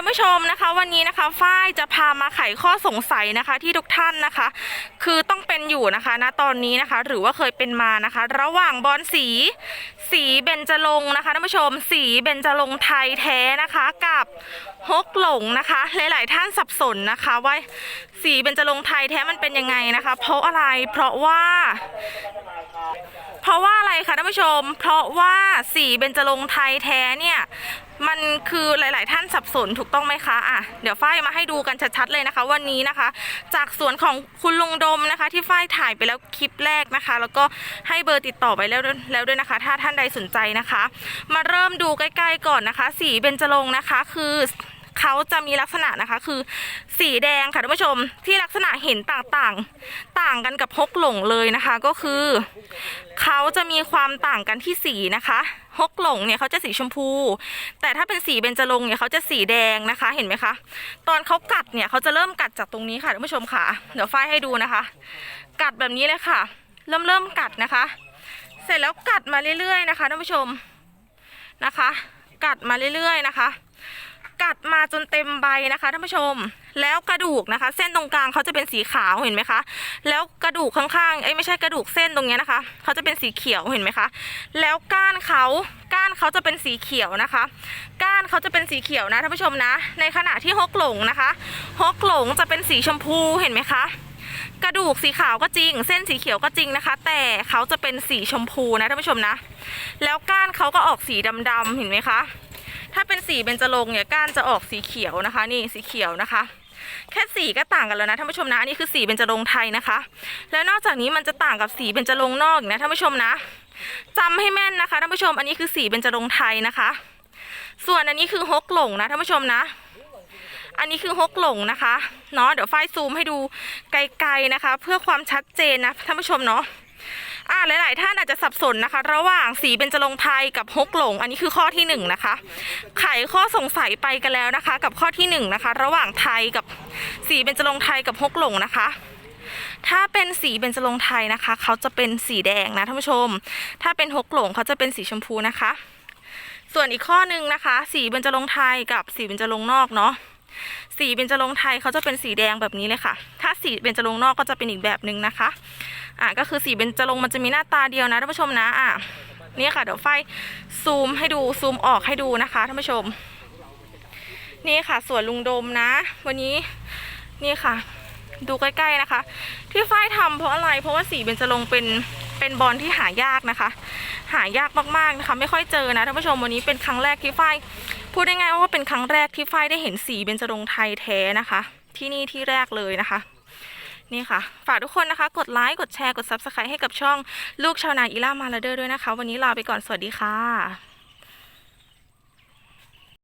ท่านผู้ชมนะคะ วันนี้นะคะฝ้ายจะพามาไขข้อสงสัยนะคะที่ทุกท่านนะคะ คือต้องเป็นอยู่นะคะณตอนนี้นะคะ หรือว่าเคยเป็นมานะคะ ระหว่างบอลสี สีเบญจรงค์นะคะท่านผู้ชม สีเบญจรงค์ไทยแท้นะคะ กับฮกหลงนะคะ หลาย ๆ ท่านสับสนนะคะว่าสีเบญจรงค์ไทยแท้มันเป็นยังไงนะคะ เพราะอะไรเพราะว่าเพราะว่าอะไรคะท่านผู้ชม เพราะว่าสีเบญจรงค์ไทยแท้เนี่ย มันคือหลาย ๆ ท่านสับสนถูกต้องไหมคะอะเดี๋ยวฝ้ายมาให้ดูกันชัด ๆ เลยนะคะ วันนี้นะคะ จากสวนของคุณลุงดมนะคะ ที่ฝ้ายถ่ายไปแล้วคลิปแรกนะคะ แล้วก็ให้เบอร์ติดต่อไปแล้วแล้วด้วยนะคะ ถ้าท่านใดสนใจนะคะ มาเริ่มดูใกล้ ๆ ก่อนนะคะ สีเบญจรงค์นะคะ คือ เขาจะมีลักษณะนะคะ คือสีแดงค่ะท่านผู้ชมที่ลักษณะเห็นต่างๆ ต่างกันกับฮกหลงเลยนะคะ ก็คือเขาจะมีความต่างกันที่สีนะคะฮกหลงเนี่ยเขาจะสีชมพู แต่ถ้าเป็นสีเบญจรงค์เนี่ยเขาจะสีแดงนะคะเห็นไหมคะตอนเขากัดเนี่ยเขาจะเริ่มกัดจากตรงนี้ค่ะท่านผู้ชมค่ะ เดี๋ยวฝ้ายให้ดูนะคะ กัดแบบนี้เลยค่ะ เริ่มเริ่มกัดนะคะ เสร็จแล้วกัดมาเรื่อยๆนะคะท่านผู้ชมนะคะ กัดมาเรื่อยๆนะคะ กัดมาจนเต็มใบนะคะท่านผู้ชม แล้วกระดูกนะคะ เส้นตรงกลางเขาจะเป็นสีขาวเห็นไหมคะ แล้วกระดูกข้างๆเอ้ยไม่ใช่กระดูกเส้นตรงเนี้ยนะคะเขาจะเป็นสีเขียวเห็นไหมคะ แล้วก้านเขาก้านเขาจะเป็นสีเขียวนะคะ ก้านเขาจะเป็นสีเขียวนะท่านผู้ชมนะ ในขณะที่ฮกหลงนะคะฮกหลงจะเป็นสีชมพูเห็นไหมคะกระดูกสีขาวก็จริง เส้นสีเขียวก็จริงนะคะ แต่เขาจะเป็นสีชมพูนะท่านผู้ชมนะ แล้วก้านเขาก็ออกสีดำๆเห็นไหมคะ ถ้าเป็นสีเบญจรงค์เนี่ยก้านจะออกสีเขียวนะคะ นี่สีเขียวนะคะ แค่สีก็ต่างกันแล้วนะท่านผู้ชมนะอันนี้คือสีเบญจรงค์ไทยนะคะ แล้วนอกจากนี้มันจะต่างกับสีเบญจรงค์นอกนะท่านผู้ชมนะจำให้แม่นนะคะท่านผู้ชมอันนี้คือสีเบญจรงค์ไทยนะคะ ส่วนอันนี้คือฮกหลงนะท่านผู้ชมนะอันนี้คือฮกหลงนะคะเนาะเดี๋ยวฝ้ายซูมให้ดูไกลๆนะคะ เพื่อความชัดเจนนะท่านผู้ชมเนาะ อ่าหลาย ๆ ท่านอาจจะสับสนนะคะ ระหว่างสีเบญจรงค์ไทยกับฮกหลง อันนี้คือข้อที่หนึ่งนะคะไขข้อสงสัยไปกันแล้วนะคะ กับข้อที่หนึ่งนะคะ ระหว่างไทยกับสีเบญจรงค์ไทยกับฮกหลงนะคะถ้าเป็นสีเบญจรงค์ไทยนะคะ เขาจะเป็นสีแดงนะท่านผู้ชม ถ้าเป็นฮกหลงเขาจะเป็นสีชมพูนะคะ ส่วนอีกข้อหนึ่งนะคะ สีเบญจรงค์ไทยกับสีเบญจรงค์นอกเนาะ สีเบญจรงค์ไทยเขาจะเป็นสีแดงแบบนี้เลยค่ะ ถ้าสีเบญจรงค์นอกก็จะเป็นอีกแบบหนึ่งนะคะ อะก็คือสีเบญจรงค์มันจะมีหน้าตาเดียวนะท่านผู้ชมนะอะนี่ค่ะเดี๋ยวไฟซูมให้ดูซูมออกให้ดูนะคะท่านผู้ชม นี่ค่ะสวนลุงดมนะ วันนี้นี่ค่ะ ดูใกล้ๆนะคะ ที่ฝ้ายทำเพราะอะไรเพราะว่าสีเบญจรงค์เป็นเป็นบอลที่หายากนะคะ หายากมากๆนะคะ ไม่ค่อยเจอนะท่านผู้ชมวันนี้เป็นครั้งแรกที่ฝ้ายพูดได้ง่ายว่าเป็นครั้งแรกที่ฝ้ายได้เห็นสีเบญจรงค์ไทยแท้นะคะ ที่นี่ที่แรกเลยนะคะ นี่ค่ะ ฝากทุกคนนะคะ กดไลค์ กดแชร์ กด Subscribe ให้กับช่องลูกชาวนาอีล่ามาลาเดอร์ด้วยนะคะ วันนี้ลาไปก่อน สวัสดีค่ะ